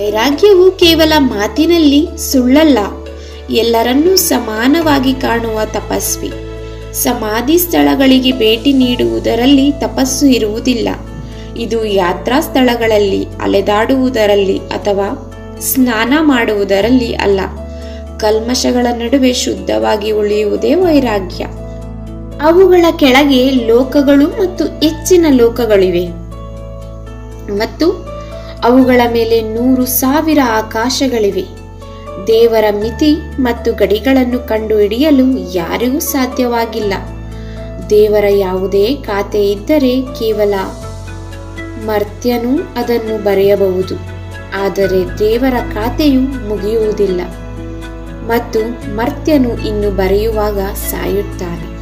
ವೈರಾಗ್ಯವು ಕೇವಲ ಮಾತಿನಲ್ಲಿ ಸುಳ್ಳಲ್ಲ, ಎಲ್ಲರನ್ನೂ ಸಮಾನವಾಗಿ ಕಾಣುವ ತಪಸ್ವಿ. ಸಮಾಧಿ ಸ್ಥಳಗಳಿಗೆ ಭೇಟಿ ನೀಡುವುದರಲ್ಲಿ ತಪಸ್ಸು ಇರುವುದಿಲ್ಲ. ಇದು ಯಾತ್ರಾ ಸ್ಥಳಗಳಲ್ಲಿ ಅಲೆದಾಡುವುದರಲ್ಲಿ ಅಥವಾ ಸ್ನಾನ ಮಾಡುವುದರಲ್ಲಿ ಅಲ್ಲ. ಕಲ್ಮಶಗಳ ನಡುವೆ ಶುದ್ಧವಾಗಿ ಉಳಿಯುವುದೇ ವೈರಾಗ್ಯ. ಅವುಗಳ ಕೆಳಗೆ ಲೋಕಗಳು ಮತ್ತು ಹೆಚ್ಚಿನ ಲೋಕಗಳಿವೆ. ಮತ್ತು ಅವುಗಳ ಮೇಲೆ ನೂರು ಸಾವಿರ ಆಕಾಶಗಳಿವೆ. ದೇವರ ಮಿತಿ ಮತ್ತು ಗಡಿಗಳನ್ನು ಕಂಡುಹಿಡಿಯಲು ಯಾರಿಗೂ ಸಾಧ್ಯವಾಗಿಲ್ಲ. ದೇವರ ಯಾವುದೇ ಖಾತೆ ಇದ್ದರೆ ಕೇವಲ ಮರ್ತ್ಯನು ಅದನ್ನು ಬರೆಯಬಹುದು. ಆದರೆ ದೇವರ ಖಾತೆಯು ಮುಗಿಯುವುದಿಲ್ಲ. ಮತ್ತು ಮರ್ತ್ಯನು ಇನ್ನು ಬರೆಯುವಾಗ ಸಾಯುತ್ತಾನೆ.